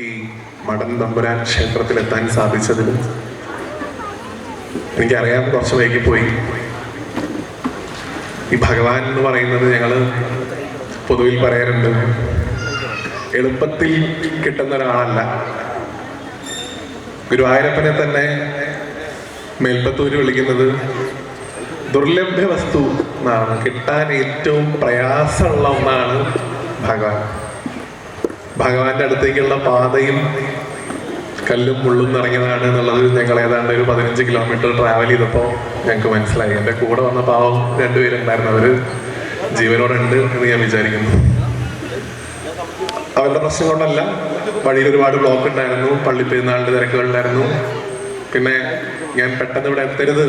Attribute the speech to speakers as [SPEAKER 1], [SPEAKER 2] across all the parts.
[SPEAKER 1] ഈ മടൻ തമ്പുരാൻ ക്ഷേത്രത്തിലെത്താൻ സാധിച്ചതിൽ എനിക്കറിയാം കുറച്ച് വൈകി പോയി. ഈ ഭഗവാൻ എന്ന് പറയുന്നത് ഞങ്ങൾ പൊതുവിൽ പറയാറുണ്ട് എളുപ്പത്തിൽ കിട്ടുന്ന ഒരാളല്ല. ഗുരുവായൂരപ്പനെ തന്നെ മേൽപ്പത്തൂര് വിളിക്കുന്നത് ദുർലഭ്യ വസ്തു എന്നാണ്. കിട്ടാൻ ഏറ്റവും പ്രയാസമുള്ള ഒന്നാണ് ഭഗവാൻ. ഭഗവാന്റെ അടുത്തേക്കുള്ള പാതയും കല്ലും മുള്ളും നിറഞ്ഞതാണ് എന്നുള്ളത് ഞങ്ങൾ ഏതാണ്ട് ഒരു പതിനഞ്ച് കിലോമീറ്റർ ട്രാവൽ ചെയ്തപ്പോൾ ഞങ്ങൾക്ക് മനസ്സിലായി. എന്റെ കൂടെ വന്ന പാവം രണ്ടുപേരുണ്ടായിരുന്നു അവർ ജീവനോടുണ്ട് എന്ന് ഞാൻ വിചാരിക്കുന്നു. അവരുടെ പ്രശ്നം കൊണ്ടല്ല വഴിയിൽ ഒരുപാട് ബ്ലോക്ക് ഉണ്ടായിരുന്നു പള്ളി പെരുന്നാളിന്റെ തിരക്കുകളിലായിരുന്നു. പിന്നെ ഞാൻ പെട്ടെന്ന് ഇവിടെ എത്തരുത്.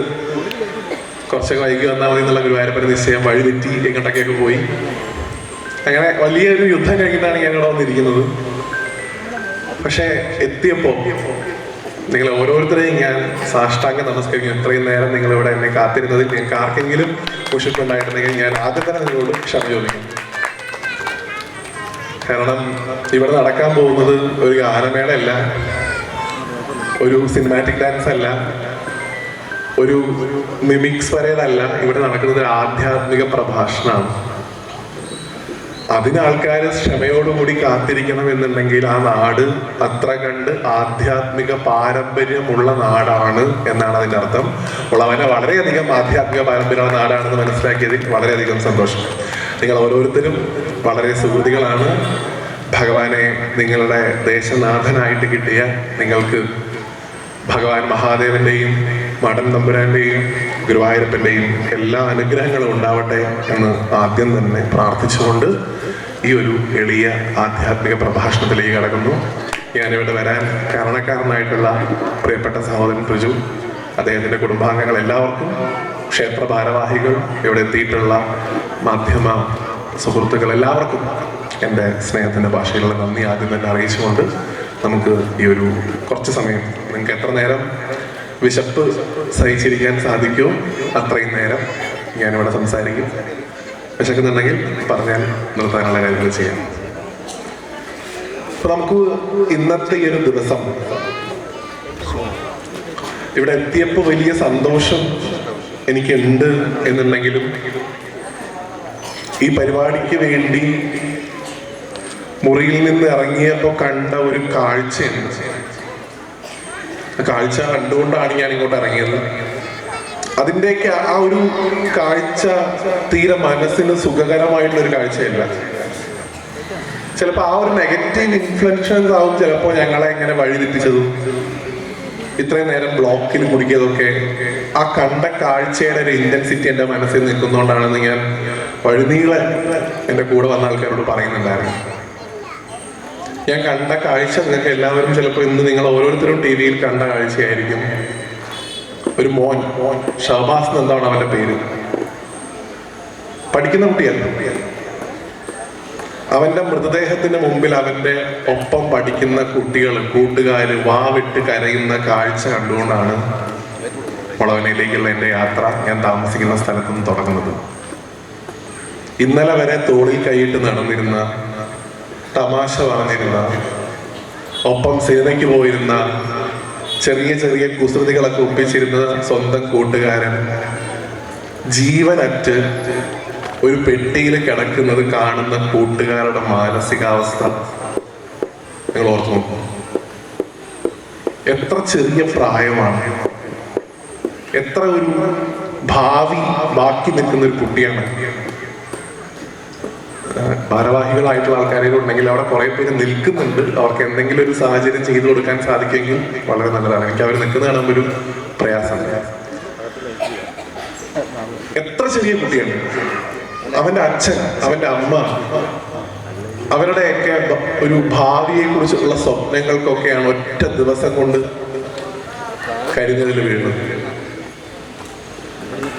[SPEAKER 1] കുറച്ചൊക്കെ വൈകി വന്നാൽ മതി എന്നുള്ള ഗുരുവായൂരപ്പനെ നിശ്ചയം വഴി തെറ്റി എങ്ങോട്ടൊക്കെയൊക്കെ പോയി. അങ്ങനെ വലിയൊരു യുദ്ധം കഴിഞ്ഞിട്ടാണ് ഞാൻ ഇവിടെ വന്നിരിക്കുന്നത്. പക്ഷേ എത്തിയപ്പോൾ നിങ്ങൾ ഓരോരുത്തരെയും ഞാൻ സാഷ്ടാംഗം നമസ്കരിക്കും ഇത്രയും നേരം നിങ്ങൾ ഇവിടെ എന്നെ കാത്തിരുന്നതിൽ നിങ്ങൾക്ക് ആർക്കെങ്കിലും കുഷിപ്പുണ്ടായിരുന്നെങ്കിൽ ഞാൻ ആദ്യം തന്നെ നിങ്ങളോട് ക്ഷമ ചോദിക്കും കാരണം ഇവിടെ നടക്കാൻ പോകുന്നത് ഒരു ഗാനമേളയല്ല ഒരു സിനിമാറ്റിക് ഡാൻസ് അല്ല ഒരു മിമിക്സ് പരേഡ് അല്ല ഇവിടെ നടക്കുന്നത് ഒരു ആധ്യാത്മിക പ്രഭാഷണമാണ്. അതിന് ആൾക്കാർ ക്ഷമയോടുകൂടി കാത്തിരിക്കണം എന്നുണ്ടെങ്കിൽ ആ നാട് അത്ര കണ്ട് ആധ്യാത്മിക പാരമ്പര്യമുള്ള നാടാണ് എന്നാണ് അതിന്റെ അർത്ഥം. ഉള്ളവനെ വളരെയധികം ആധ്യാത്മിക പാരമ്പര്യമുള്ള നാടാണെന്ന് മനസ്സിലാക്കിയതിൽ വളരെയധികം സന്തോഷം. നിങ്ങൾ ഓരോരുത്തരും വളരെ സുഹൃത്തുക്കളാണ് ഭഗവാനെ നിങ്ങളുടെ ദേശനാഥനായിട്ട് കിട്ടിയ നിങ്ങൾക്ക് ഭഗവാൻ മഹാദേവന്റെയും മടൻ തമ്പുരാന്റെയും ഗുരുവായൂരപ്പന്റെയും എല്ലാ അനുഗ്രഹങ്ങളും ഉണ്ടാവട്ടെ എന്ന് ആദ്യം തന്നെ പ്രാർത്ഥിച്ചുകൊണ്ട് ഈ ഒരു എളിയ ആധ്യാത്മിക പ്രഭാഷണത്തിലേക്ക് കടക്കുന്നു. ഞാനിവിടെ വരാൻ കാരണക്കാരനായിട്ടുള്ള പ്രിയപ്പെട്ട സഹോദരൻ പ്രജു അദ്ദേഹത്തിന്റെ കുടുംബാംഗങ്ങൾ എല്ലാവർക്കും ക്ഷേത്ര ഭാരവാഹികൾ ഇവിടെ എത്തിയിട്ടുള്ള മാധ്യമ സുഹൃത്തുക്കൾ എല്ലാവർക്കും എന്റെ സ്നേഹത്തിന്റെ ഭാഷയിലുള്ള നന്ദി ആദ്യം തന്നെ അറിയിച്ചുകൊണ്ട് നമുക്ക് ഈ ഒരു കുറച്ച് സമയം. നിങ്ങൾക്ക് എത്ര നേരം വിശപ്പ് സഹിച്ചിരിക്കാൻ സാധിക്കുമോ അത്രയും നേരം ഞാനിവിടെ സംസാരിക്കും. വിശക്കുന്നുണ്ടെങ്കിൽ പറഞ്ഞാൽ നിർത്താനുള്ള കാര്യങ്ങൾ ചെയ്യാം. അപ്പൊ നമുക്ക് ഇന്നത്തെ ഈ ഒരു ദിവസം ഇവിടെ എത്തിയപ്പോൾ വലിയ സന്തോഷം എനിക്കുണ്ട് എന്നുണ്ടെങ്കിലും ഈ പരിപാടിക്ക് വേണ്ടി മുറിയിൽ നിന്ന് ഇറങ്ങിയപ്പോൾ കണ്ട ഒരു കാഴ്ചയുണ്ട്. കാഴ്ച കണ്ടുകൊണ്ടാണ് ഞാൻ ഇങ്ങോട്ട് ഇറങ്ങിയത്. അതിന്റെയൊക്കെ ആ ഒരു കാഴ്ച തീരെ മനസ്സിന് സുഖകരമായിട്ടുള്ള ഒരു കാഴ്ചയല്ല. ചിലപ്പോൾ ആ ഒരു നെഗറ്റീവ് ഇൻഫ്ലുവൻഷൻസ് ആവും ചിലപ്പോൾ ഞങ്ങളെ എങ്ങനെ വഴിതെറ്റിച്ചതും ഇത്രയും നേരം ബ്ലോക്കിൽ കുടുക്കിയതൊക്കെ ആ കണ്ട കാഴ്ചയുടെ ഒരു ഇന്റൻസിറ്റി എന്റെ മനസ്സിൽ നിൽക്കുന്നതുകൊണ്ടാണെന്ന് ഞാൻ വഴുനീളെ എന്റെ കൂടെ വന്ന ആൾക്കാരോട് പറയുന്നുണ്ടായിരുന്നു. ഞാൻ കണ്ട കാഴ്ച നിങ്ങൾക്ക് എല്ലാവരും ചിലപ്പോൾ ഇന്ന് നിങ്ങൾ ഓരോരുത്തരും ടി വിയിൽ കണ്ട കാഴ്ചയായിരിക്കും. ഒരു മോൻ മോൻ ഷഹബാസ് എന്താണ് അവന്റെ പേര്. പഠിക്കുന്ന കുട്ടിയല്ല? അവന്റെ മൃതദേഹത്തിന് മുമ്പിൽ അവന്റെ ഒപ്പം പഠിക്കുന്ന കുട്ടികൾ കൂട്ടുകാർ വാവിട്ട് കരയുന്ന കാഴ്ച കണ്ടുകൊണ്ടാണ് മുളവനയിലേക്കുള്ള എന്റെ യാത്ര ഞാൻ താമസിക്കുന്ന സ്ഥലത്തുനിന്ന് തുടങ്ങുന്നത്. ഇന്നലെ വരെ തോളിൽ കൈയിട്ട് നടന്നിരുന്ന തമാശ പറഞ്ഞിരുന്ന ഒപ്പം സിനിമയ്ക്ക് പോയിരുന്ന ചെറിയ ചെറിയ കുസൃതികളൊക്കെ ഒപ്പിച്ചിരുന്ന സ്വന്തം കൂട്ടുകാരൻ ജീവനറ്റ് ഒരു പെട്ടിയിൽ കിടക്കുന്നത് കാണുന്ന കൂട്ടുകാരുടെ മാനസികാവസ്ഥ. നിങ്ങൾ ഓർത്തു നോക്കും. എത്ര ചെറിയ പ്രായമാണ്. എത്ര ഒരു ഭാവി ബാക്കി നിൽക്കുന്ന ഒരു കുട്ടിയാണ്. ഭാരവാഹികളായിട്ടുള്ള ആൾക്കാരെങ്കിലും ഉണ്ടെങ്കിൽ അവിടെ കുറെ പേര് നിൽക്കുന്നുണ്ട്. അവർക്ക് എന്തെങ്കിലും ഒരു സാഹചര്യം ചെയ്തു കൊടുക്കാൻ സാധിക്കുമെങ്കിൽ വളരെ നല്ലതാണ്. എനിക്ക് അവർ നിൽക്കുന്ന കാണുമ്പോൾ ഒരു പ്രയാസമാണ്. എത്ര ചെറിയ കുട്ടിയാണ്? അവന്റെ അച്ഛൻ അവന്റെ അമ്മ അവരുടെയൊക്കെ ഒരു ഭാവിയെ കുറിച്ചുള്ള സ്വപ്നങ്ങൾക്കൊക്കെയാണ് ഒറ്റ ദിവസം കൊണ്ട് കരുതലിൽ വീഴുന്നത്.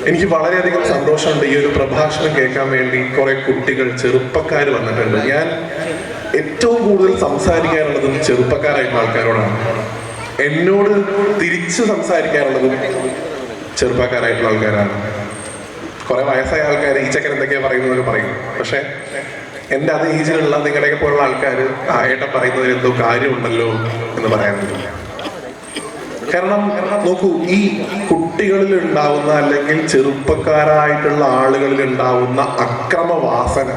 [SPEAKER 1] എനിക്ക് വളരെയധികം സന്തോഷമുണ്ട് ഈ ഒരു പ്രഭാഷണം കേൾക്കാൻ വേണ്ടി കുറെ കുട്ടികൾ ചെറുപ്പക്കാർ വന്നിട്ടുണ്ട്. ഞാൻ ഏറ്റവും കൂടുതൽ സംസാരിക്കാനുള്ളതും ചെറുപ്പക്കാരായിട്ടുള്ള ആൾക്കാരോടാണ്. എന്നോട് തിരിച്ച് സംസാരിക്കാനുള്ളതും ചെറുപ്പക്കാരായിട്ടുള്ള ആൾക്കാരാണ്. കുറെ വയസ്സായ ആൾക്കാർ ഈ ചക്കൻ എന്തൊക്കെയാ പറയുന്നതെന്ന് പറയും. പക്ഷെ എന്റെ അതേ ഏജിലുള്ള നിങ്ങളുടെയൊക്കെ പോലുള്ള ആൾക്കാർ ആയിട്ട് പറയുന്നതിൽ എന്തോ കാര്യമുണ്ടല്ലോ എന്ന് പറയാനുണ്ട് കാരണം നോക്കൂ ഈ കുട്ടികളിൽ ഉണ്ടാവുന്ന അല്ലെങ്കിൽ ചെറുപ്പക്കാരായിട്ടുള്ള ആളുകളിൽ ഉണ്ടാവുന്ന അക്രമവാസന.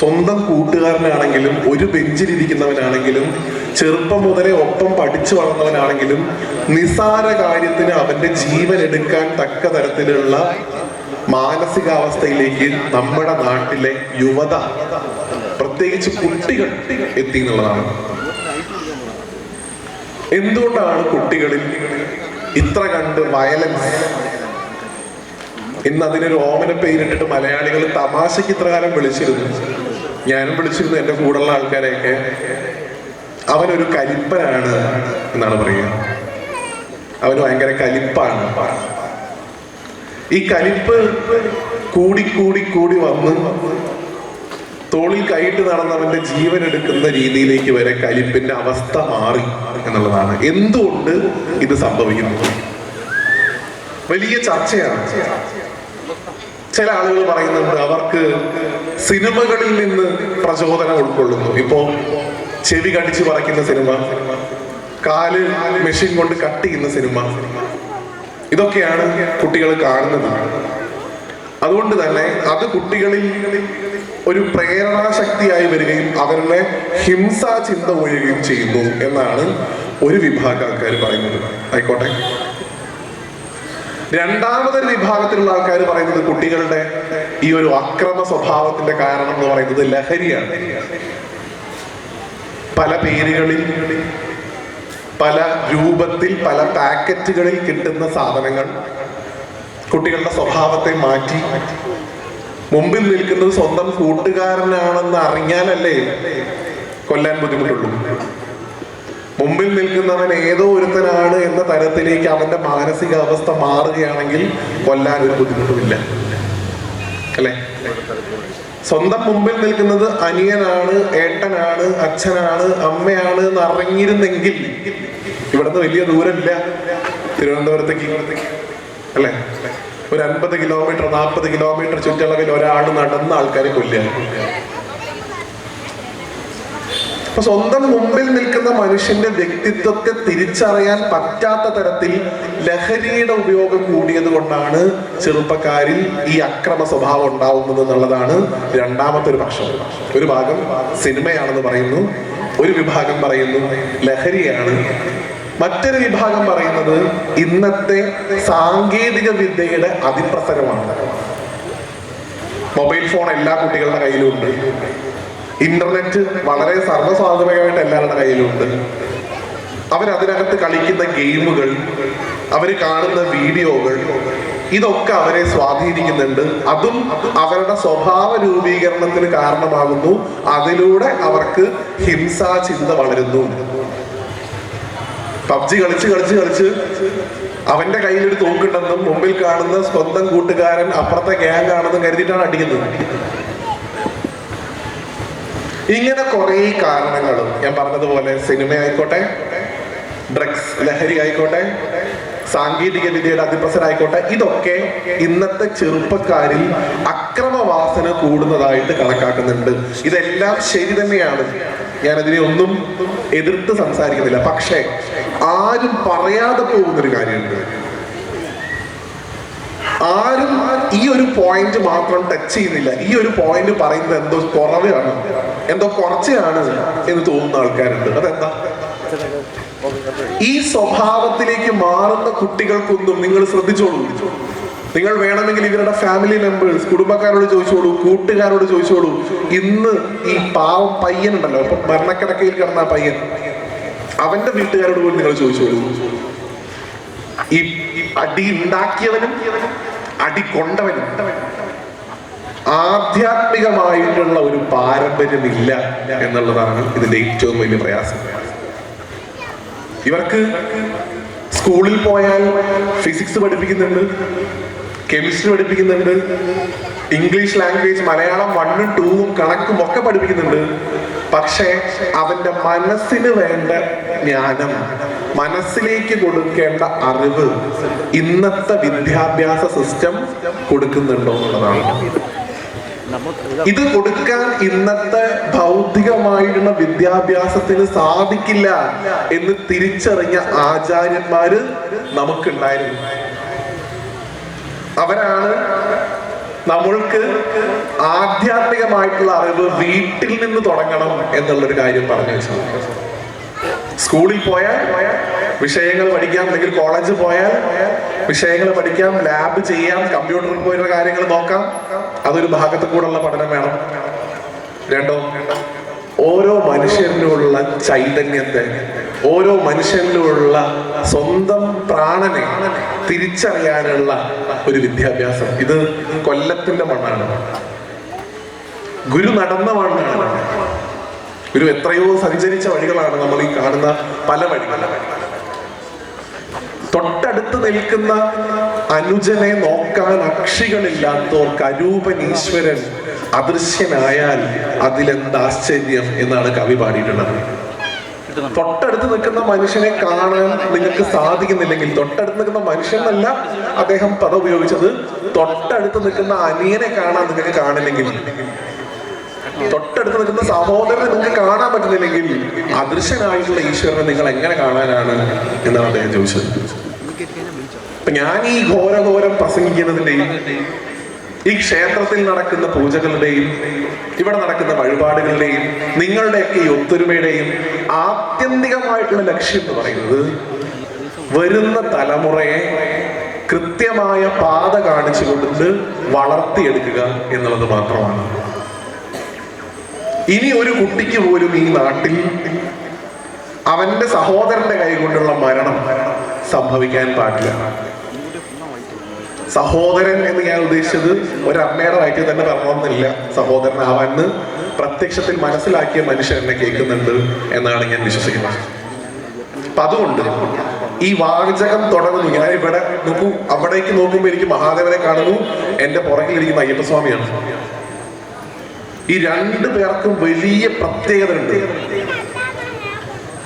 [SPEAKER 1] സ്വന്തം കൂട്ടുകാരനാണെങ്കിലും ഒരു ബെഞ്ചിലിരിക്കുന്നവനാണെങ്കിലും ചെറുപ്പം മുതലേ ഒപ്പം പഠിച്ചു വളർന്നവനാണെങ്കിലും നിസാര കാര്യത്തിന് അവന്റെ ജീവൻ എടുക്കാൻ തക്ക തരത്തിലുള്ള മാനസികാവസ്ഥയിലേക്ക് നമ്മുടെ നാട്ടിലെ യുവത പ്രത്യേകിച്ച് കുട്ടികൾ എത്തി എന്നുള്ളതാണ്. എന്തുകൊണ്ടാണ് കുട്ടികളിൽ ഇത്ര കണ്ട് വയലൻസ് ഇന്ന് അതിനൊരു ഓമന പേരിട്ടിട്ട് മലയാളികൾ തമാശയ്ക്ക് ഇത്ര കാലം വിളിച്ചിരുന്നു. ഞാനും വിളിച്ചിരുന്നു എന്റെ കൂടെയുള്ള ആൾക്കാരെയൊക്കെ. അവനൊരു കലിപ്പനാണ് എന്നാണ് പറയുക. അവൻ ഭയങ്കര കലിപ്പാണ്. ഈ കലിപ്പ് കൂടി കൂടി കൂടി വന്ന് തോളിൽ കൈയിട്ട് നടന്നവന്റെ ജീവൻ എടുക്കുന്ന രീതിയിലേക്ക് വരെ കലിപ്പിന്റെ അവസ്ഥ മാറി. എന്നുള്ളതാണ്. എന്തുകൊണ്ട് ഇത് സംഭവിക്കുന്നു വലിയ ചർച്ചയാണ്. ചില ആളുകൾ പറയുന്നുണ്ട് അവർക്ക് സിനിമകളിൽ നിന്ന് പ്രചോദനം ഉൾക്കൊള്ളുന്നു. ഇപ്പോ ചെവി കടിച്ചു പറിക്കുന്ന സിനിമ കാൽ മെഷീൻ കൊണ്ട് കട്ട് ചെയ്യുന്ന സിനിമ ഇതൊക്കെയാണ് കുട്ടികൾ കാണുന്നത്. അതുകൊണ്ട് തന്നെ അത് കുട്ടികളിൽ ഒരു പ്രേരണാശക്തിയായി വരികയും അവരുടെ ഹിംസാ ചിന്ത ഒഴുകുകയും ചെയ്യുന്നു എന്നാണ് ഒരു വിഭാഗം ആൾക്കാർ പറയുന്നത്. ആയിക്കോട്ടെ. രണ്ടാമതൊരു വിഭാഗത്തിലുള്ള ആൾക്കാർ പറയുന്നത് കുട്ടികളുടെ ഈ ഒരു അക്രമ സ്വഭാവത്തിന്റെ കാരണം എന്ന് പറയുന്നത് ലഹരിയാണ്. പല പേരുകളിൽ പല രൂപത്തിൽ പല പാക്കറ്റുകളിൽ കിട്ടുന്ന സാധനങ്ങൾ കുട്ടികളുടെ സ്വഭാവത്തെ മാറ്റി മുമ്പിൽ നിൽക്കുന്നത് സ്വന്തം കൂട്ടുകാരനാണെന്ന് അറിഞ്ഞാലല്ലേ കൊല്ലാൻ ബുദ്ധിമുട്ടുള്ളൂ. മുമ്പിൽ നിൽക്കുന്നവൻ ഏതോ ഒരുത്തനാണ് എന്ന തരത്തിലേക്ക് അവന്റെ മാനസികാവസ്ഥ മാറുകയാണെങ്കിൽ കൊല്ലാൻ ഒരു ബുദ്ധിമുട്ടുമില്ല. അല്ലെ? സ്വന്തം മുമ്പിൽ നിൽക്കുന്നത് അനിയനാണ് ഏട്ടനാണ് അച്ഛനാണ് അമ്മയാണ് എന്ന് അറിഞ്ഞിരുന്നെങ്കിൽ ഇവിടുന്ന് വലിയ ദൂരമില്ല. തിരുവനന്തപുരത്തേക്ക്. അല്ലെ? ഒരു അൻപത് കിലോമീറ്റർ നാൽപ്പത് കിലോമീറ്റർ ചുറ്റളവിൽ ഒരാൾ നടന്ന ആൾക്കാരെ കൊല്ലുക. അപ്പൊ സ്വന്തം മുമ്പിൽ നിൽക്കുന്ന മനുഷ്യന്റെ വ്യക്തിത്വത്തെ തിരിച്ചറിയാൻ പറ്റാത്ത തരത്തിൽ ലഹരിയുടെ ഉപയോഗം കൂടിയത് കൊണ്ടാണ് ചെറുപ്പക്കാരിൽ ഈ അക്രമ സ്വഭാവം ഉണ്ടാവുന്നത് എന്നുള്ളതാണ് രണ്ടാമത്തെ ഒരു പക്ഷം. ഒരു ഭാഗം സിനിമയാണെന്ന് പറയുന്നു ഒരു വിഭാഗം പറയുന്നു ലഹരിയാണ് മറ്റൊരു വിഭാഗം പറയുന്നത് ഇന്നത്തെ സാങ്കേതിക വിദ്യയുടെ അതിപ്രസരമാണ്. മൊബൈൽ ഫോൺ എല്ലാ കുട്ടികളുടെ കയ്യിലുണ്ട്. ഇന്റർനെറ്റ് വളരെ സർവസ്വാതന്ത്ര്യമായിട്ട് എല്ലാവരുടെ കയ്യിലുണ്ട്. അവരതിനകത്ത് കളിക്കുന്ന ഗെയിമുകൾ അവർ കാണുന്ന വീഡിയോകൾ ഇതൊക്കെ അവരെ സ്വാധീനിക്കുന്നുണ്ട്. അതും അവരുടെ സ്വഭാവ രൂപീകരണത്തിന് കാരണമാകുന്നു. അതിലൂടെ അവർക്ക് ഹിംസാ ചിന്ത വളരുന്നു. പബ്ജി കളിച്ച് കളിച്ച് കളിച്ച് അവന്റെ കയ്യിലൊരു തോക്കുണ്ടെന്നും മുമ്പിൽ കാണുന്ന സ്വന്തം കൂട്ടുകാരൻ അപ്പുറത്തെ ഗ്യാങ് ആണെന്നും കരുതിയിട്ടാണ് അടിക്കുന്നത്. ഇങ്ങനെ കുറെ കാരണങ്ങളും ഞാൻ പറഞ്ഞതുപോലെ സിനിമ ആയിക്കോട്ടെ ഡ്രഗ്സ് ലഹരി ആയിക്കോട്ടെ സാങ്കേതിക വിദ്യയുടെ അതിപ്രസരായിക്കോട്ടെ ഇതൊക്കെ ഇന്നത്തെ ചെറുപ്പക്കാരിൽ അക്രമവാസന കൂടുന്നതായിട്ട് കണക്കാക്കുന്നുണ്ട്. ഇതെല്ലാം ശരി തന്നെയാണ്. ഞാനതിനെ ഒന്നും എതിർത്ത് സംസാരിക്കുന്നില്ല. പക്ഷേ ആരും പറയാതെ പോകുന്ന ഒരു കാര്യമുണ്ട്. ആരും ഈ ഒരു പോയിന്റ് മാത്രം ടച്ച് ചെയ്യുന്നില്ല. ഈ ഒരു പോയിന്റ് പറയുന്നത് എന്തോ കുറവാണ് എന്തോ കുറച്ചാണ് എന്ന് തോന്നുന്ന ആൾക്കാരുണ്ട്. അതെന്താ? ഈ സ്വഭാവത്തിലേക്ക് മാറുന്ന കുട്ടികൾക്കൊന്നും നിങ്ങൾ ശ്രദ്ധിച്ചോളൂ. നിങ്ങൾ വേണമെങ്കിൽ ഇവരുടെ ഫാമിലി മെമ്പേഴ്സ് കുടുംബക്കാരോട് ചോദിച്ചോളൂ കൂട്ടുകാരോട് ചോദിച്ചോളൂ. ഇന്ന് ഈ പാവം പയ്യനുണ്ടല്ലോ. ഇപ്പൊ മരണക്കിടക്കയിൽ കിടന്ന പയ്യൻ. അവന്റെ വീട്ടുകാരോട് പോലും നിങ്ങൾ ചോദിച്ചോളൂ ഈ അടി ഉണ്ടാക്കിയവനും അടി കൊണ്ടവനും ആധ്യാത്മികമായിട്ടുള്ള ഒരു പാരമ്പര്യമില്ല എന്നുള്ളതാണ് ഇതിന്റെ ഏറ്റവും വലിയ പ്രയാസം. ഇവർക്ക് സ്കൂളിൽ പോയാൽ ഫിസിക്സ് പഠിപ്പിക്കുന്നുണ്ട് കെമിസ്ട്രി പഠിപ്പിക്കുന്നുണ്ട് ഇംഗ്ലീഷ് ലാംഗ്വേജ് മലയാളം വണ്ണും ടൂവും കണക്കും ഒക്കെ പഠിപ്പിക്കുന്നുണ്ട്. പക്ഷേ അവന്റെ മനസ്സിന് വേണ്ട ജ്ഞാനം മനസ്സിലേക്ക് കൊടുക്കേണ്ട അറിവ് ഇന്നത്തെ വിദ്യാഭ്യാസ സിസ്റ്റം കൊടുക്കുന്നുണ്ടോ എന്നുള്ളതാണ്. ഇത് കൊടുക്കാൻ ഇന്നത്തെ ഭൗതികമായിരുന്ന വിദ്യാഭ്യാസത്തിന് സാധിക്കില്ല എന്ന് തിരിച്ചറിഞ്ഞ ആചാര്യന്മാര് നമുക്കുണ്ടായിരുന്നു. അവരാണ് നമ്മൾക്ക് ആധ്യാത്മികമായിട്ടുള്ള അറിവ് വീട്ടിൽ നിന്ന് തുടങ്ങണം എന്നുള്ളൊരു കാര്യം പറഞ്ഞു വെച്ചു സ്കൂളിൽ പോയാൽ വിഷയങ്ങൾ പഠിക്കാം അല്ലെങ്കിൽ കോളേജിൽ പോയാൽ വിഷയങ്ങൾ പഠിക്കാം ലാബ് ചെയ്യാം കമ്പ്യൂട്ടറിൽ പോയുള്ള കാര്യങ്ങൾ നോക്കാം. അതൊരു ഭാഗത്ത് കൂടെയുള്ള പഠനം വേണം. രണ്ടോ? ഓരോ മനുഷ്യനിലുള്ള ചൈതന്യത്തെ ഓരോ മനുഷ്യനിലുള്ള സ്വന്തം പ്രാണനെ തിരിച്ചറിയാനുള്ള ഒരു വിദ്യാഭ്യാസം. ഇത് കൊല്ലത്തിന്റെ മണ്ണാണ്. ഗുരു നടന്ന മണ്ണാണ് ഗുരു എത്രയോ സഞ്ചരിച്ച വഴികളാണ് നമ്മൾ ഈ കാണുന്ന പല വഴികളും. തൊട്ടടുത്ത് നിൽക്കുന്ന അനുജനെ നോക്കാൻ അക്ഷികളില്ലാത്തോർക്ക് കരൂപൻ ഈശ്വരൻ അദൃശ്യനായാൽ അതിലെന്താശ്ചര്യം എന്നാണ് കവി പാടിയിട്ടുള്ളത്. തൊട്ടടുത്ത് നിൽക്കുന്ന മനുഷ്യനെ കാണാൻ നിങ്ങൾക്ക് സാധിക്കുന്നില്ലെങ്കിൽ തൊട്ടടുത്ത് നിൽക്കുന്ന മനുഷ്യനല്ല അദ്ദേഹം പദം ഉപയോഗിച്ചത് തൊട്ടടുത്ത് നിൽക്കുന്ന അനിയനെ കാണാൻ നിങ്ങൾക്ക് കാണില്ലെങ്കിൽ തൊട്ടടുത്ത് നിൽക്കുന്ന സഹോദരനെ നിങ്ങൾക്ക് കാണാൻ പറ്റുന്നില്ലെങ്കിൽ അദൃശ്യനായിട്ടുള്ള ഈശ്വരനെ നിങ്ങൾ എങ്ങനെ കാണാനാണ് എന്നാണ് അദ്ദേഹം ചോദിച്ചത്. ഞാൻ ഈ ഘോരഘോരം പ്രസംഗിക്കുന്നതിന്റെയും ഈ ക്ഷേത്രത്തിൽ നടക്കുന്ന പൂജകളുടെയും ഇവിടെ നടക്കുന്ന വഴിപാടുകളുടെയും നിങ്ങളുടെയൊക്കെ ഈ ഒത്തൊരുമയുടെയും ആത്യന്തികമായിട്ടുള്ള ലക്ഷ്യം എന്ന് പറയുന്നത് വരുന്ന തലമുറയെ കൃത്യമായ പാത കാണിച്ചു കൊടുത്ത് വളർത്തിയെടുക്കുക എന്നുള്ളത് മാത്രമാണ്. ഇനി ഒരു കുട്ടിക്ക് പോലും ഈ നാട്ടിൽ അവന്റെ സഹോദരന്റെ കൈ കൊണ്ടുള്ള മരണം സംഭവിക്കാൻ പാടില്ല. സഹോദരൻ എന്ന് ഞാൻ ഉദ്ദേശിച്ചത് ഒരു അമ്മയുടെ വയറ്റിൽ തന്നെ പറഞ്ഞണമെന്നില്ല സഹോദരനാവാന്ന് പ്രത്യക്ഷത്തിൽ മനസ്സിലാക്കിയ മനുഷ്യൻ എന്നെ കേൾക്കുന്നുണ്ട് എന്നാണ് ഞാൻ വിശ്വസിക്കുന്നത്. അപ്പൊ അതുകൊണ്ട് ഈ വാചകം തുടങ്ങുന്നു. ഞാൻ ഇവിടെ നോക്കൂ അവിടേക്ക് നോക്കുമ്പോൾ എനിക്ക് മഹാദേവനെ കാണുന്നു. എന്റെ പുറകിലിരിക്കുന്ന അയ്യപ്പസ്വാമിയാണ്. ഈ രണ്ടു പേർക്കും വലിയ പ്രത്യേകത ഉണ്ട്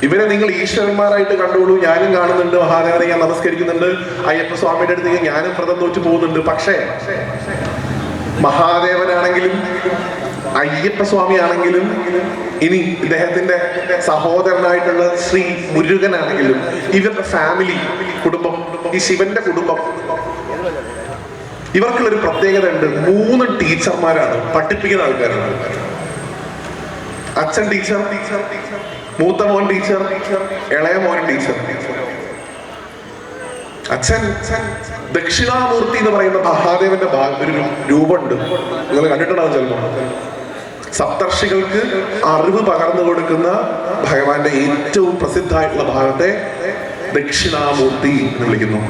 [SPEAKER 1] ഇവരെ നിങ്ങൾ ഈശ്വരന്മാരായിട്ട് കണ്ടോളൂ. ഞാനും കാണുന്നുണ്ട്. മഹാദേവനെ ഞാൻ നമസ്കരിക്കുന്നുണ്ട്. അയ്യപ്പ സ്വാമിയുടെ അടുത്ത് ഞാനും വ്രതം തോറ്റു പോകുന്നുണ്ട്. പക്ഷേ മഹാദേവനാണെങ്കിലും അയ്യപ്പ സ്വാമി ആണെങ്കിലും ഇനി ഇദ്ദേഹത്തിന്റെ സഹോദരനായിട്ടുള്ള ശ്രീ മുരുകനാണെങ്കിലും ഇവരുടെ ഫാമിലി കുടുംബം ഈ ശിവന്റെ കുടുംബം ഇവർക്കുള്ള ഒരു പ്രത്യേകത ഉണ്ട് മൂന്ന് ടീച്ചർമാരാണ്. പഠിപ്പിക്കുന്ന ആൾക്കാരാണ്. അച്ഛൻ ടീച്ചർ ടീച്ചർ ടീച്ചർ മൂത്ത മോൻ ടീച്ചർ ഇളയ മോൻ ടീച്ചർ. അച്ഛൻ ദക്ഷിണാമൂർത്തി എന്ന് പറയുന്ന മഹാദേവന്റെ ഒരു രൂപമുണ്ട്. നിങ്ങൾ കണ്ടിട്ടുണ്ടാവും ചിലപ്പോൾ. സപ്തർഷികൾക്ക് അറിവ് പകർന്നു കൊടുക്കുന്ന ഭഗവാന്റെ ഏറ്റവും പ്രസിദ്ധമായിട്ടുള്ള ഭാഗത്തെ ദക്ഷിണാമൂർത്തി എന്ന് വിളിക്കുന്നു.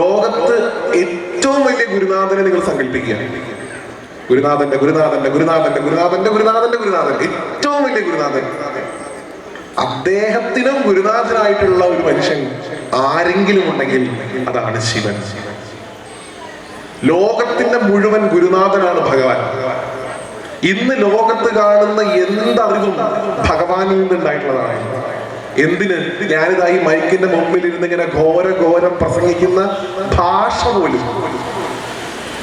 [SPEAKER 1] ലോകത്ത് ഏറ്റവും വലിയ ഗുരുനാഥനെ നിങ്ങൾ സങ്കല്പിക്കുക. ഗുരുനാഥന്റെ ഗുരുനാഥന്റെ ഗുരുനാഥന്റെ ഗുരുനാഥന്റെ ഗുരുനാഥന്റെ ഗുരുനാഥൻ. ഏറ്റവും വലിയ ഗുരുനാഥൻ. അദ്ദേഹത്തിനും ഗുരുനാഥനായിട്ടുള്ള ഒരു മനുഷ്യൻ ആരെങ്കിലും ഉണ്ടെങ്കിൽ അതാണ് ശിവൻ. ലോകത്തിന്റെ മുഴുവൻ ഗുരുനാഥനാണ് ഭഗവാൻ. ഇന്ന് ലോകത്ത് കാണുന്ന എന്തറിവും ഭഗവാനിൽ നിന്നുണ്ടായിട്ടുള്ളതാണ്. എന്തിന്? ഞാനിതാ ഈ മൈക്കിന്റെ മുമ്പിൽ ഇരുന്ന് ഇങ്ങനെ ഘോര ഘോരം പ്രസംഗിക്കുന്ന ഭാഷ പോലും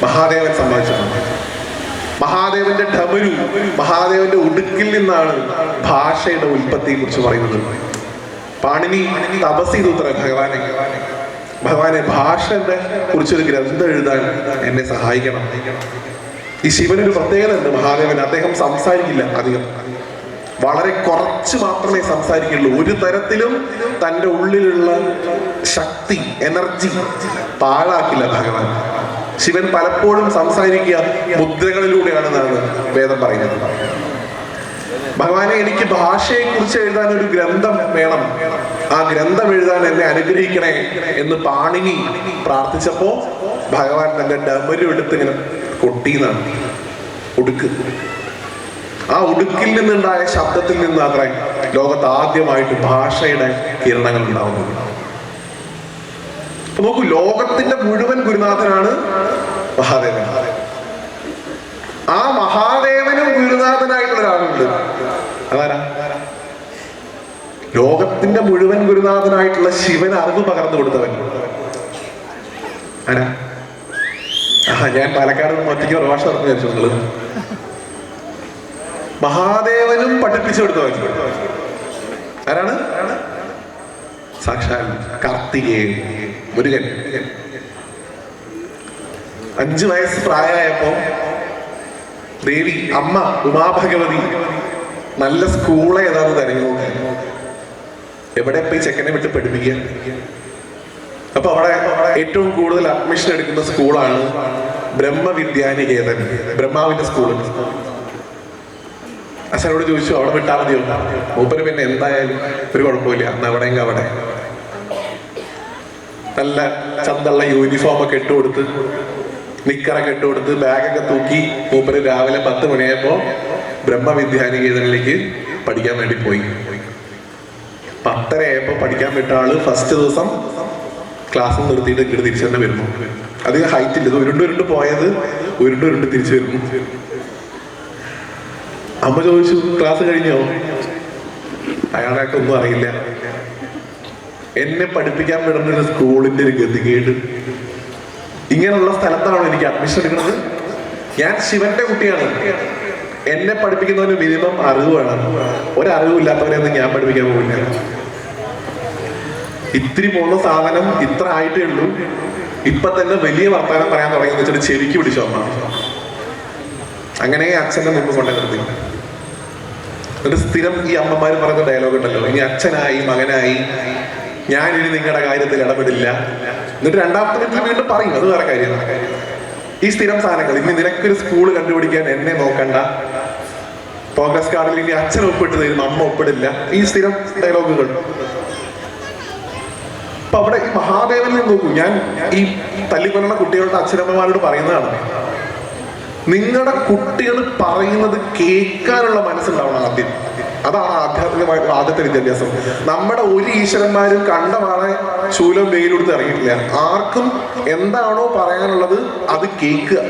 [SPEAKER 1] മഹാദേവൻ സമ്മാനിച്ചിട്ടുണ്ട്. മഹാദേവന്റെ ഡമരു മഹാദേവന്റെ ഉടുക്കിൽ നിന്നാണ് ഭാഷയുടെ ഉൽപ്പത്തിയെ കുറിച്ച് പറയുന്നത്. പാണിനി തപസ് ചെയ്തു ഭഗവാനെ ഭഗവാനെ ഭാഷയുടെ കുറിച്ചൊരു ഗ്രന്ഥം എഴുതാൻ എന്നെ സഹായിക്കണം. ഈ ശിവനൊരു പ്രത്യേകത ഉണ്ട് മഹാദേവൻ അദ്ദേഹം സംസാരിക്കില്ല അധികം. വളരെ കുറച്ച് മാത്രമേ സംസാരിക്കുള്ളൂ. ഒരു തരത്തിലും തന്റെ ഉള്ളിലുള്ള ശക്തി എനർജി പാഴാക്കില്ല ഭഗവാൻ. ശിവൻ പലപ്പോഴും സംസാരിക്കുക മുദ്രകളിലൂടെയാണെന്നാണ് വേദം പറയുന്നത്. ഭഗവാനെ എനിക്ക് ഭാഷയെ കുറിച്ച് എഴുതാൻ ഒരു ഗ്രന്ഥം വേണം. ആ ഗ്രന്ഥം എഴുതാൻ എന്നെ അനുഗ്രഹിക്കണേ എന്ന് പാണിനി പ്രാർത്ഥിച്ചപ്പോ ഭഗവാൻ തന്റെ ഡമരു എടുത്ത് ഇങ്ങനെ കൊട്ടിന്നാണ് ഉടുക്ക്. ആ ഉടുക്കിൽ നിന്നുണ്ടായ ശബ്ദത്തിൽ നിന്ന് അത്ര ലോകത്ത് ആദ്യമായിട്ട് ഭാഷയുടെ കിരണങ്ങൾ ഉണ്ടാവുന്നത്. നോക്കൂ ലോകത്തിന്റെ മുഴുവൻ ഗുരുനാഥനാണ് മഹാദേവൻ. ആ മഹാദേവനും ഗുരുനാഥനായിട്ടുള്ള ഒരാളുണ്ട്. അതാരാ ലോകത്തിന്റെ മുഴുവൻ ഗുരുനാഥനായിട്ടുള്ള ശിവൻ അറിവ് പകർന്നു കൊടുത്തവൻ. ആരാ? ആ ഞാൻ പാലക്കാട് ഒറ്റയ്ക്ക് ഒരു ഭാഷ നിങ്ങൾ. മഹാദേവനും പഠിപ്പിച്ചു കൊടുത്തവൻ. ആരാണ്? സാക്ഷാൽ കാർത്തികേയൻ. മുരുകൻ. അഞ്ചു വയസ്സ് പ്രായമായപ്പോ ദേവി അമ്മ ഉമാഭഗവതി നല്ല സ്കൂളെ ഏതാന്ന് തരഞ്ഞു എവിടെ പോയി ചെക്കനെ വിട്ട് പഠിപ്പിക്കുക? അപ്പൊ അവിടെ ഏറ്റവും കൂടുതൽ അഡ്മിഷൻ എടുക്കുന്ന സ്കൂളാണ് ബ്രഹ്മവിദ്യാനികേതൻ ബ്രഹ്മാവിന്റെ സ്കൂൾ അച്ഛനോട് ചോദിച്ചു അവിടെ വിട്ടാൽ മതിയോ? മൂപ്പര് പിന്നെ എന്തായാലും ഒരു കുഴപ്പമില്ല. അന്ന് അവിടെയെങ്കിൽ അവിടെ. നല്ല ചന്തള്ള യൂണിഫോം ഒക്കെ ഇട്ടുകൊടുത്ത് നിക്കറൊക്കെ ഇട്ടുകൊടുത്ത് ബാഗൊക്കെ തൂക്കി മൂപ്പര് രാവിലെ പത്ത് മണിയായപ്പോ ബ്രഹ്മവിദ്യാനികേതനിലേക്ക് പഠിക്കാൻ വേണ്ടി പോയി. പത്തരയായപ്പോ പഠിക്കാൻ വിട്ട ആൾ ഫസ്റ്റ് ദിവസം ക്ലാസ് നിർത്തിയിട്ട് ഇങ്ങോട്ട് തിരിച്ചു തന്നെ വരുന്നു. അധികം ഹൈറ്റ് ഇല്ല. ഉരുണ്ട് ഉരുണ്ട് പോയത് ഉരുണ്ട് ഉരുണ്ട് തിരിച്ചു വരുന്നു. അമ്മ ചോദിച്ചു ക്ലാസ് കഴിഞ്ഞോ? അയാളൊക്കെ ഒന്നും അറിയില്ല. എന്നെ പഠിപ്പിക്കാൻ വിടുന്ന ഒരു സ്കൂളിന്റെ ഒരു ഗതികേട്. ഇങ്ങനെയുള്ള സ്ഥലത്താണ് എനിക്ക് അഡ്മിഷൻ എടുക്കുന്നത്. ഞാൻ ശിവന്റെ കുട്ടിയാണ്. എന്നെ പഠിപ്പിക്കുന്നവന് മിനിമം അറിവ് വേണം. ഒരറിവില്ലാത്തവരെയൊന്നും ഞാൻ പഠിപ്പിക്കാൻ പോകില്ല ഇത്തിരി പോകുന്ന സാധനം ഇത്ര ആയിട്ടേ ഉള്ളൂ. ഇപ്പൊ തന്നെ വലിയ വർത്തമാനം പറയാൻ തുടങ്ങി വെച്ചിട്ട് ചെവിക്ക് പിടിച്ചു അമ്മ. അങ്ങനെ അച്ഛന്റെ മുമ്പ് കൊണ്ടു നിർത്തി എന്നിട്ട് സ്ഥിരം ഈ അമ്മമാര് പറഞ്ഞ ഡയലോഗ് ഉണ്ടല്ലോ. ഇനി അച്ഛനായി മകനായി ഞാൻ ഇനി നിങ്ങളുടെ കാര്യത്തിൽ ഇടപെടില്ല. എന്നിട്ട് രണ്ടാമത്തെ മിനിറ്റിൽ വീണ്ടും പറയും അത് വേറെ കാര്യം. ഈ സ്ഥിരം സാധനങ്ങൾ ഇനി നിനക്കൊരു സ്കൂൾ കണ്ടുപിടിക്കാൻ എന്നെ നോക്കണ്ട. പ്രോഗ്രസ് കാർഡിൽ ഇനി അച്ഛൻ ഒപ്പിട്ട് തരും അമ്മ ഒപ്പിടില്ല. ഈ സ്ഥിരം ഡയലോഗുകൾ അപ്പൊ അവിടെ ഈ മഹാദേവനെ നോക്കൂ ഞാൻ ഈ തല്ലിക്കൊല്ലുന്ന കുട്ടികളുടെ അച്ഛനമ്മമാരോട് പറയുന്നതാണ്. നിങ്ങളുടെ കുട്ടികൾ പറയുന്നത് കേൾക്കാനുള്ള മനസ്സുണ്ടാവണം ആദ്യം. അതാണ് ആധ്യാത്മികമായിട്ടുള്ള ആദ്യത്തെ വിദ്യാഭ്യാസം. നമ്മുടെ ഒരു ഈശ്വരന്മാരും കണ്ടമാണ് ശൂലം വെയിലെടുത്ത് ഇറങ്ങിയിട്ടില്ല. ആർക്കും എന്താണോ പറയാനുള്ളത് അത് കേൾക്കുക.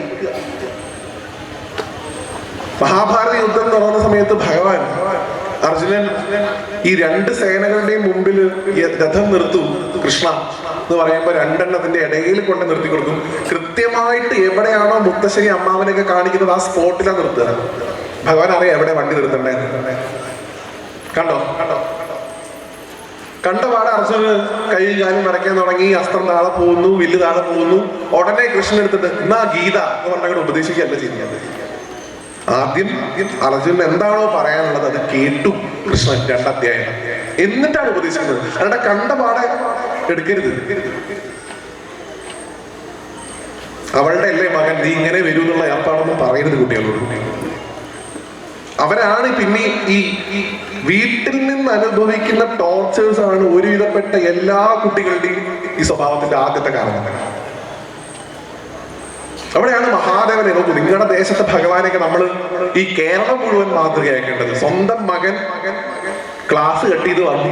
[SPEAKER 1] മഹാഭാരത യുദ്ധം നടന്ന സമയത്ത് ഭഗവാൻ അർജുനൻ ഈ രണ്ട് സേനകളുടെയും മുമ്പിൽ രഥം നിർത്തും. കൃഷ്ണ എന്ന് പറയുമ്പോൾ രണ്ടെണ്ണത്തിന്റെ ഇടയിൽ കൊണ്ട് നിർത്തി കൊടുക്കും. കൃത്യമായിട്ട് എവിടെയാണോ മുത്തശ്ശേരി അമ്മാവനെയൊക്കെ കാണിക്കുന്നത് ആ സ്പോട്ടിലാണ് നിർത്തുക. ഭഗവാൻ അറിയാം എവിടെ വണ്ടി നിർത്തണ്ടേ കണ്ടോ? കണ്ടോ? കണ്ട പാടെ അർജുന കൈ കാലും മറയ്ക്കാൻ തുടങ്ങി അസ്ത്രം താഴെ പോകുന്നു വില്ല് താഴെ പോകുന്നു. ഉടനെ കൃഷ്ണൻ എടുത്തിട്ട് എന്നാ ഗീത? എന്ന് പറഞ്ഞാൽ ഉപദേശിക്കുകയല്ല ചെയ്യുന്നത്. ആദ്യം അർജുനൻ എന്താണോ പറയാനുള്ളത് അത് കേട്ടു കൃഷ്ണൻ രണ്ടധ്യായം എന്നിട്ടാണ് ഉപദേശിക്കുന്നത്. അല്ലാണ്ട് കണ്ട പാടെ എടുക്കരുത്. അവളുടെ അല്ലേ മകൻ? നീ ഇങ്ങനെ വരൂ എന്നുള്ള ഏർപ്പാടൊന്നും പറയരുത് കുട്ടികളോട്. അവരാണ് പിന്നെ ഈ വീട്ടിൽ നിന്ന് അനുഭവിക്കുന്ന ടോർച്ചേഴ്സ് ആണ് ഒരുവിധപ്പെട്ട എല്ലാ കുട്ടികളുടെയും ഈ സ്വഭാവത്തിന്റെ ആദ്യത്തെ കാരണം. അവിടെയാണ് മഹാദേവനെ നോക്കൂ നിങ്ങളുടെ ദേശത്തെ ഭഗവാനെയൊക്കെ നമ്മൾ ഈ കേരളം മുഴുവൻ മാതൃകയാക്കേണ്ടത് സ്വന്തം മകൻ ക്ലാസ് കെട്ടിയത് വന്നു.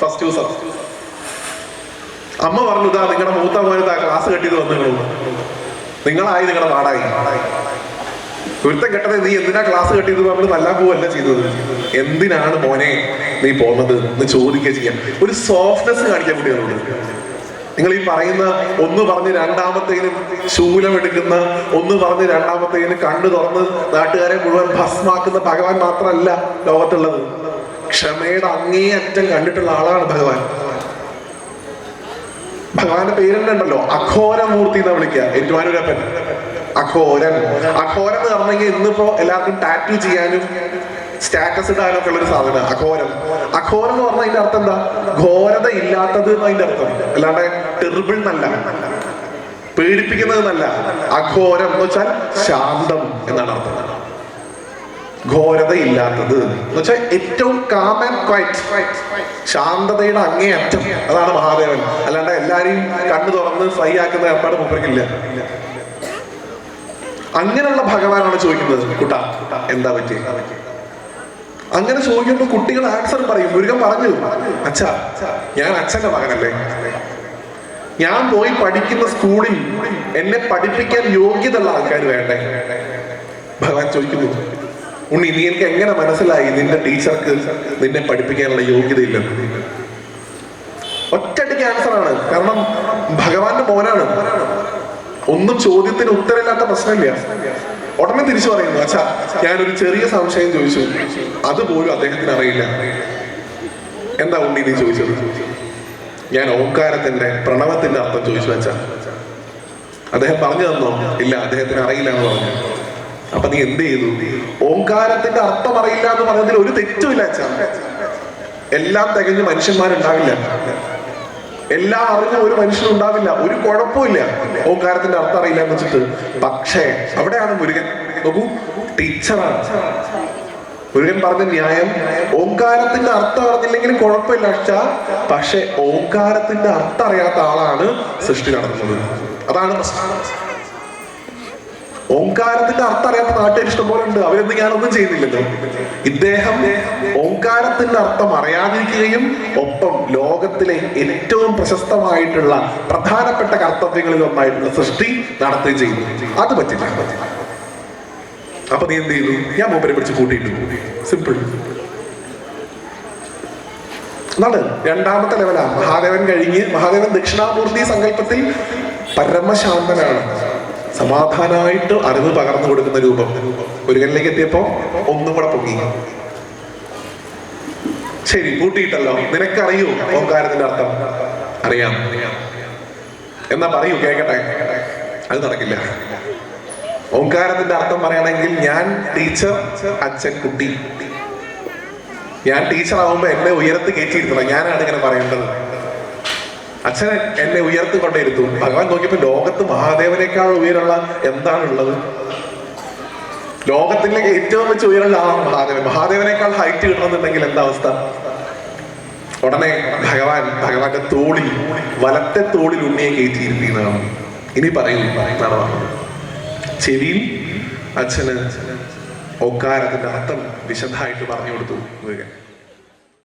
[SPEAKER 1] ഫസ്റ്റ് ദിവസം അമ്മ പറഞ്ഞു ഇതാ നിങ്ങളുടെ മൂത്ത മോനത്ത് ക്ലാസ് കെട്ടിയത് വന്നു നിങ്ങളായി നിങ്ങളുടെ നാടായി ഒരുത്തൻ ഘട്ടത്തിൽ നീ എന്തിനാ ക്ലാസ് കെട്ടിയത് നമ്മൾ നല്ല പോവല്ല ചെയ്തത്? എന്തിനാണ് മോനെ നീ പോകുന്നത് എന്ന് ചോദിക്കുക ചെയ്യാം ഒരു സോഫ്റ്റ്നെസ് കാണിക്കാൻ കുട്ടികളോട് നിങ്ങൾ ഈ പറയുന്ന ഒന്ന് പറഞ്ഞ് രണ്ടാമത്തേനും ശൂലം എടുക്കുന്ന ഒന്ന് പറഞ്ഞ് രണ്ടാമത്തേനും കണ്ണു തുറന്ന് നാട്ടുകാരെ മുഴുവൻ ഭസ്മാക്കുന്ന ഭഗവാൻ മാത്രമല്ല ലോകത്തുള്ളത്. ക്ഷമയുടെ അങ്ങേയറ്റം കണ്ടിട്ടുള്ള ആളാണ് ഭഗവാൻ. ഭഗവാന്റെ പേരെന്നെ ഉണ്ടല്ലോ അഘോരമൂർത്തി എന്ന് വിളിക്കുക ഏറ്റുമാനൂരപ്പൻ. അഘോരൻ. അഘോരൻ എന്ന് പറഞ്ഞെങ്കിൽ ഇന്നിപ്പോ എല്ലാവർക്കും ടാറ്റു ചെയ്യാനും സ്റ്റാറ്റസ് ഇടാനും ഒക്കെ ഉള്ളൊരു സാധനം അഘോരം അഘോരം എന്ന് പറഞ്ഞാൽ അതിന്റെ അർത്ഥം എന്താ? ഘോരത ഇല്ലാത്തത് അതിന്റെ അർത്ഥം. അല്ലാണ്ട് ടെറിബിൾ എന്നല്ല. പേടിപ്പിക്കുന്നത് എന്നല്ല. അഘോരം എന്ന് വെച്ചാൽ ശാന്തം എന്നാണ് അർത്ഥം. ഘോരത ഇല്ലാത്തത് എന്ന് വെച്ചാൽ ഏറ്റവും കാം ആൻഡ് ക്വൈറ്റ് ശാന്തതയുടെ അങ്ങേയറ്റം. അതാണ് മഹാദേവൻ. അല്ലാണ്ട് എല്ലാരെയും കണ്ണു തുറന്ന് ഫ്രൈ ആക്കുന്ന ഏർപ്പാട് മുപ്പർക്കില്ല അങ്ങനെയുള്ള ഭഗവാനാണ് ചോദിക്കുന്നത് കുട്ട എന്താ പറ്റി അങ്ങനെ ചോദിക്കുമ്പോൾ കുട്ടികൾ ആൻസർ പറയും. മുരുകൻ പറഞ്ഞു അച്ഛാ ഞാൻ അച്ഛന്റെ മകനല്ലേ. ഞാൻ പോയി പഠിക്കുന്ന സ്കൂളിൽ എന്നെ പഠിപ്പിക്കാൻ യോഗ്യതയുള്ള ആൾക്കാർ വേണ്ടേ? ഭഗവാൻ ചോദിക്കുന്നു ഉണ്ണി നീ എനിക്ക് എങ്ങനെ മനസ്സിലായി നിന്റെ ടീച്ചർക്ക് നിന്നെ പഠിപ്പിക്കാനുള്ള യോഗ്യതയില്ലെന്ന്? ഒറ്റടിക്ക് ആൻസർ ആണ്. കാരണം ഭഗവാന്റെ മോനാണ്. ഒന്നും ചോദ്യത്തിന് ഉത്തരമില്ലാത്ത പ്രശ്നമില്ല. ഉടനെ തിരിച്ചു പറയുന്നു അച്ഛാ ഞാനൊരു ചെറിയ സംശയം ചോദിച്ചു. അതുപോലും അദ്ദേഹത്തിന് അറിയില്ല. എന്താ ഉണ്ണി നീ ചോദിച്ചത്? ഞാൻ ഓംകാരത്തിന്റെ പ്രണവത്തിന്റെ അർത്ഥം ചോദിച്ചു അച്ഛാ. അദ്ദേഹം പറഞ്ഞു തന്നോ? ഇല്ല അദ്ദേഹത്തിന് അറിയില്ല എന്ന് പറഞ്ഞു. അപ്പൊ നീ എന്ത് ചെയ്തു? ഓംകാരത്തിന്റെ അർത്ഥം അറിയില്ല എന്ന് പറഞ്ഞതിൽ ഒരു തെറ്റുമില്ല അച്ഛാ. എല്ലാം തികഞ്ഞ് മനുഷ്യന്മാരുണ്ടാവില്ല. എല്ലാ അറിഞ്ഞ ഒരു മനുഷ്യൻ ഉണ്ടാവില്ല. ഒരു കുഴപ്പമില്ല ഓംകാരത്തിന്റെ അർത്ഥം അറിയില്ല എന്ന് വെച്ചിട്ട്. പക്ഷേ അവിടെയാണ് മുരുകൻ. നോക്കൂ ടീച്ചറാണ്. മുരുകൻ പറഞ്ഞ ന്യായം ഓംകാരത്തിന്റെ അർത്ഥം അറിഞ്ഞില്ലെങ്കിലും കുഴപ്പമില്ല അച്ഛ. പക്ഷെ ഓംകാരത്തിന്റെ അർത്ഥം അറിയാത്ത ആളാണ് സൃഷ്ടി നടത്തുന്നത്. അതാണ് പ്രശ്നം. ഓംകാരത്തിന്റെ അർത്ഥം അറിയാത്ത നാട്ടുകാർ ഇഷ്ടംപോലെ ഉണ്ട് അവരൊന്നും ഞാനൊന്നും ചെയ്യുന്നില്ലല്ലോ. ഇദ്ദേഹം ഓംകാരത്തിന്റെ അർത്ഥം അറിയാതിരിക്കുകയും ഒപ്പം ലോകത്തിലെ ഏറ്റവും പ്രശസ്തമായിട്ടുള്ള പ്രധാനപ്പെട്ട കർത്തവ്യങ്ങളിൽ ഒന്നായിട്ടുള്ള സൃഷ്ടി നടത്തുകയും ചെയ്യുന്നു അത് പറ്റില്ല. അപ്പൊ നീ എന്ത് ചെയ്തു? ഞാൻ മൂപ്പരെ പിടിച്ച് കൂട്ടിയിട്ടു സിമ്പിൾ എന്നാണ് രണ്ടാമത്തെ ലെവലാണ് മഹാദേവൻ കഴിഞ്ഞ് മഹാദേവൻ ദക്ഷിണാമൂർത്തി സങ്കല്പത്തിൽ പരമശാന്തനാണ്. സമാധാനമായിട്ട് അറിവ് പകർന്നു കൊടുക്കുന്ന രൂപം. ഒരുകനിലേക്ക് എത്തിയപ്പോ ഒന്നും കൂടെ പൊങ്ങി. ശരി കൂട്ടിയിട്ടല്ലോ. നിനക്കറിയോ ഓങ്കാരത്തിന്റെ അർത്ഥം? അറിയാം. എന്നാ പറയൂ കേക്കട്ടെ. അത് നടക്കില്ല. ഓങ്കാരത്തിന്റെ അർത്ഥം പറയണമെങ്കിൽ ഞാൻ ടീച്ചർ അച്ഛൻ കുട്ടി. ഞാൻ ടീച്ചർ ആവുമ്പോ എന്നെ ഉയരത്ത് കയറ്റിയിരുത്തണം. ഞാനാണ് ഇങ്ങനെ പറയേണ്ടത്. അച്ഛൻ എന്നെ ഉയർത്തി കൊണ്ടേരുത്തു ഭഗവാൻ നോക്കിയപ്പോ ലോകത്ത് മഹാദേവനേക്കാൾ ഉയരമുള്ള എന്താണുള്ളത്? ലോകത്തിലെ ഏറ്റവും വെച്ച് ഉയരമുള്ള ആ മഹാദേവൻ. മഹാദേവനേക്കാൾ ഹൈറ്റ് കിട്ടണമെന്നുണ്ടെങ്കിൽ എന്താ അവസ്ഥ? ഉടനെ ഭഗവാൻ ഭഗവാന്റെ തോളിൽ വലത്തെ തോളിൽ ഉണ്ണിയെ കയറ്റിയിരുത്തിയതാണ് ഇനി പറയൂ പറഞ്ഞത്. ചെവിയിൽ അച്ഛന് ഒക്കാരത്തിന്റെ അർത്ഥം വിശദമായിട്ട് പറഞ്ഞു കൊടുത്തു.